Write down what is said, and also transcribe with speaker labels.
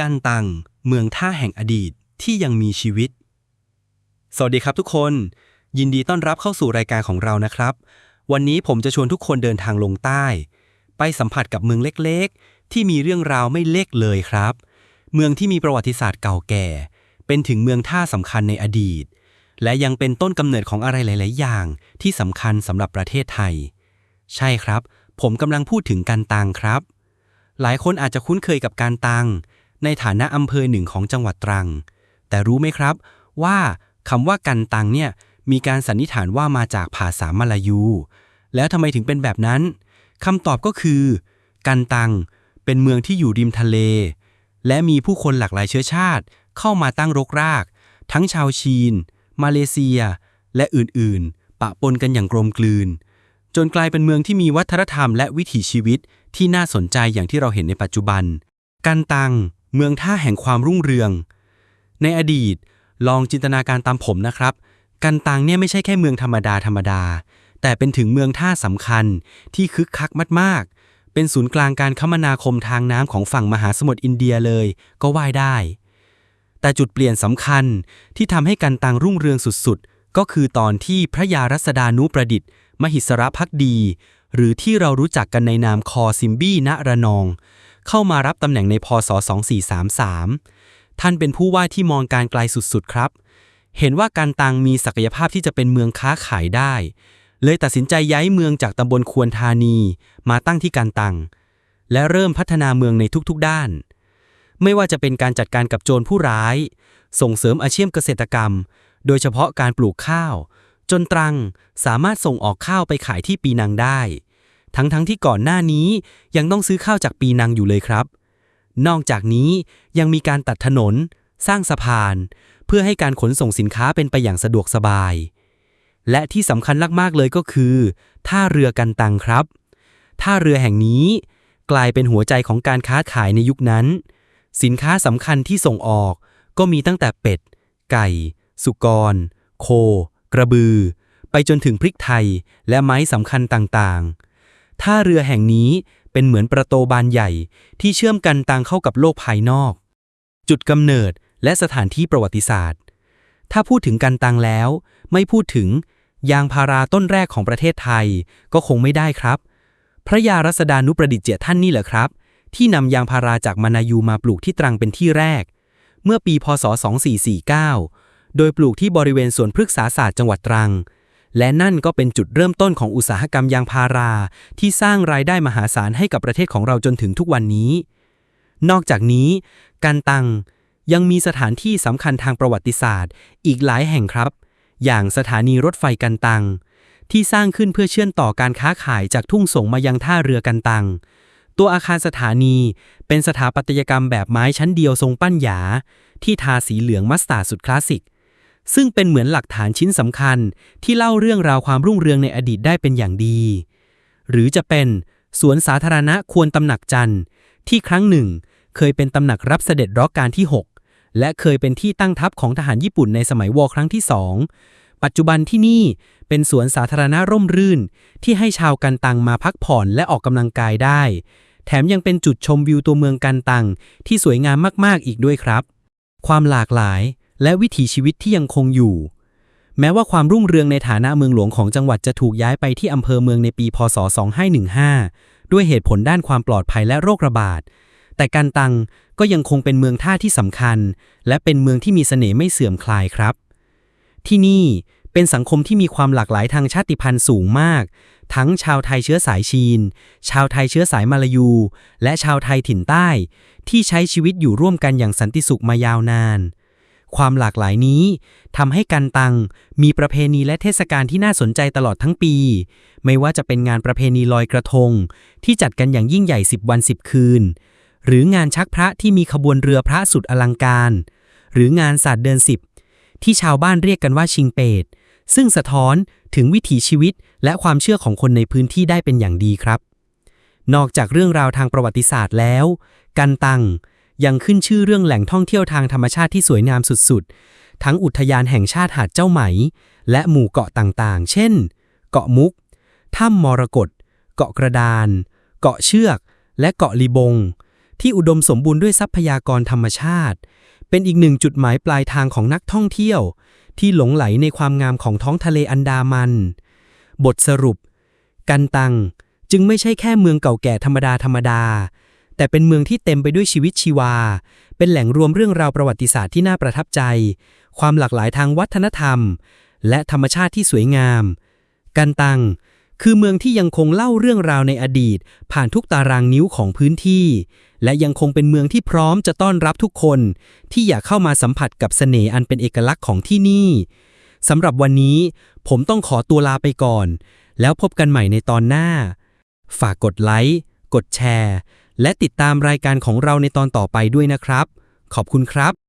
Speaker 1: กันตัง เมืองท่าแห่งอดีตที่ยังมีชีวิต สวัสดีครับทุกคน ยินดีต้อนรับเข้าสู่รายการของเรานะครับ วันนี้ผมจะชวนทุกคนเดินทางลงใต้ ไปสัมผัสกับเมืองเล็กๆ ที่มีเรื่องราวไม่เล็กเลยครับ เมืองที่มีประวัติศาสตร์เก่าแก่ เป็นถึงเมืองท่าสำคัญในอดีต และยังเป็นต้นกำเนิดของอะไรหลาย ๆ อย่างที่สำคัญสำหรับประเทศไทย ใช่ครับ ผมกำลังพูดถึงกันตังครับหลายคนอาจจะคุ้นเคยกับการตัง ในฐานะอำเภอหนึ่งของจังหวัดตรัง แต่รู้ไหมครับ ว่าคำว่ากันตังเนี่ยมีการสันนิษฐานว่ามาจากภาษามลายู แล้วทำไมถึงเป็นแบบนั้นคำตอบก็คือ กันตังเป็นเมืองที่อยู่ริมทะเล และมีผู้คนหลากหลายเชื้อชาติ เข้ามาตั้งรกราก ทั้งชาวชีน มาเลเซีย และอื่นๆ ปะปนกันอย่างกลมกลืน จนกลายเป็นเมืองที่มีวัฒนธรรมและวิถีชีวิตที่น่าสนใจอย่างที่เราเห็นในปัจจุบัน กันตัง เมืองท่าแห่งความรุ่งเรือง ในอดีตลองจินตนาการตามผมนะครับ กันตังเนี่ยไม่ใช่แค่เมืองธรรมดาธรรมดา แต่เป็นถึงเมืองท่าสำคัญที่คึกคักมากๆ เป็นศูนย์กลางการคมนาคมทางน้ำของฝั่งมหาสมุทรอินเดียเลยก็ว่าได้ แต่จุดเปลี่ยนสำคัญที่ทำให้กันตังรุ่งเรืองสุดๆ ก็คือตอนที่พระยารัศดานุประดิษฐ์ มหิสรพักดี หรือที่เรารู้จักกันในนามคอซิมบี้ณระนอง เข้ามารับตำแหน่งในพศ 2433 ท่านเป็นผู้ว่าที่มองการไกลสุดๆครับ เห็นว่าการตังมีศักยภาพที่จะเป็นเมืองค้าขายได้ เลยตัดสินใจย้ายเมืองจากตำบลควรธานี มาตั้งที่การตัง และเริ่มพัฒนาเมืองในทุกๆด้าน ไม่ว่าจะเป็นการจัดการกับโจรผู้ร้าย ส่งเสริมอาชีพเกษตรกรรม โดยเฉพาะการปลูกข้าว จนตรังสามารถส่งออกข้าวไปขายที่ปีนังได้ ทั้งๆทที่ก่อนหน้านี้ยังต้องซื้อข้าวจากปีนังอยู่เลยครับ นอกจากนี้ยังมีการตัดถนน สร้างสะพาน เพื่อให้การขนส่งสินค้าเป็นไปอย่างสะดวกสบาย และที่สำคัญมากๆเลยก็คือท่าเรือกันตังครับ ท่าเรือแห่งนี้กลายเป็นหัวใจของการค้าขายในยุคนั้น สินค้าสำคัญที่ส่งออกก็มีตั้งแต่เป็ด ไก่ สุกร โค กระบือ ไปจนถึงพริกไทยและไม้สำคัญต่างๆ ท่าเรือแห่งนี้เป็นเหมือนประตูบานใหญ่ที่เชื่อมกันตังเข้ากับโลกภายนอก จุดกำเนิดและสถานที่ประวัติศาสตร์ ถ้าพูดถึงกันตังแล้ว ไม่พูดถึงยางพาราต้นแรกของประเทศไทยก็คงไม่ได้ครับ พระยารัศดานุประดิษฐ์เจท่านนี่แหละครับ ที่นำยางพาราจากมานายูมาปลูกที่ตรังเป็นที่แรก เมื่อปีพศ 2449 โดยปลูกที่บริเวณสวนพฤกษาศาสตร์จังหวัดตรัง และนั่นก็เป็นจุดเริ่มต้นของอุตสาหกรรมยางพารา ที่สร้างรายได้มหาศาลให้กับประเทศของเราจนถึงทุกวันนี้ นอกจากนี้ การตังยังมีสถานที่สำคัญทางประวัติศาสตร์ อีกหลายแห่งครับ อย่างสถานีรถไฟกันตัง ที่สร้างขึ้นเพื่อเชื่อมต่อการค้าขายจากทุ่งสงมายังท่าเรือกันตัง ตัวอาคารสถานีเป็นสถาปัตยกรรมแบบไม้ชั้นเดียวทรงปั้นหยา ที่ทาสีเหลืองมัสตาร์ดสุดคลาสสิก ซึ่งเป็นเหมือนหลักฐานชิ้นสำคัญที่เล่าเรื่องราวความรุ่งเรืองในอดีตได้เป็นอย่างดี หรือจะเป็นสวนสาธารณะควรตำหนักจันทร์ ที่ครั้งหนึ่ง เคยเป็นตำหนักรับเสด็จรัชกาลที่ 6 และเคยเป็นที่ตั้งทัพของทหารญี่ปุ่นในสมัยวอครั้งที่สองปัจจุบันที่นี่เป็นสวนสาธารณะร่มรื่น ที่ให้ชาวกันตังมาพักผ่อนและออกกำลังกายได้ แถมยังเป็นจุดชมวิวตัวเมืองกันตังที่สวยงามมาก ๆ อีกด้วยครับ ความหลากหลาย และวิถีชีวิตที่ยังคงอยู่ แม้ว่าความรุ่งเรืองในฐานะเมืองหลวงของจังหวัดจะถูกย้ายไปที่อำเภอเมืองในปี พศ 2515 ด้วยเหตุผลด้านความปลอดภัยและโรคระบาด แต่กันตังก็ยังคงเป็นเมืองท่าที่สำคัญ และเป็นเมืองที่มีเสน่ห์ไม่เสื่อมคลายครับ ที่นี่เป็นสังคมที่มีความหลากหลายทางชาติพันธุ์สูงมาก ทั้งชาวไทยเชื้อสายชีน ชาวไทยเชื้อสายมาลายู และชาวไทยถิ่นใต้ ที่ใช้ชีวิตอยู่ร่วมกันอย่างสันติสุขมายาวนาน ความหลากหลายนี้ทำให้กันตังมีประเพณีและเทศกาลที่น่าสนใจตลอดทั้งปี ไม่ว่าจะเป็นงานประเพณีลอยกระทง ที่จัดกันอย่างยิ่งใหญ่ 10 วัน 10 คืน หรืองานชักพระที่มีขบวนเรือพระสุดอลังการ หรืองานศาสตร์เดินสิบที่ชาวบ้านเรียกกันว่าชิงเปตซึ่งสะท้อนถึงวิถีชีวิตและความเชื่อของคนในพื้นที่ได้เป็นอย่างดีครับ นอกจากเรื่องราวทางประวัติศาสตร์แล้ว กันตัง ยังขึ้นชื่อเรื่องแหล่งท่องเที่ยวทางธรรมชาติที่สวยงามสุดๆ ทั้งอุทยานแห่งชาติหาดเจ้าไหม และหมู่เกาะต่างๆ เช่น เกาะมุก ถ้ำมรกต เกาะกระดาน เกาะเชือก และเกาะลีบง ที่อุดมสมบูรณ์ด้วยทรัพยากรธรรมชาติ เป็นอีกหนึ่งจุดหมายปลายทางของนักท่องเที่ยว ที่หลงไหลในความงามของท้องทะเลอันดามัน บทสรุป กันตัง จึงไม่ใช่แค่เมืองเก่าแก่ธรรมดาธรรมดา แต่เป็นเมืองที่เต็มไปด้วยชีวิตชีวา เป็นแหล่งรวมเรื่องราวประวัติศาสตร์ที่น่าประทับใจ ความหลากหลายทางวัฒนธรรม และธรรมชาติที่สวยงาม กันตัง คือเมืองที่ยังคงเล่าเรื่องราวในอดีต ผ่านทุกตารางนิ้วของพื้นที่ และยังคงเป็นเมืองที่พร้อมจะต้อนรับทุกคน ที่อยากเข้ามาสัมผัสกับเสน่ห์อันเป็นเอกลักษณ์ของที่นี่สำหรับวันนี้ ผมต้องขอตัวลาไปก่อน แล้วพบกันใหม่ในตอนหน้า ฝากกดไลค์ กดแชร์ และติดตามรายการของเราในตอนต่อไปด้วยนะครับ ขอบคุณครับ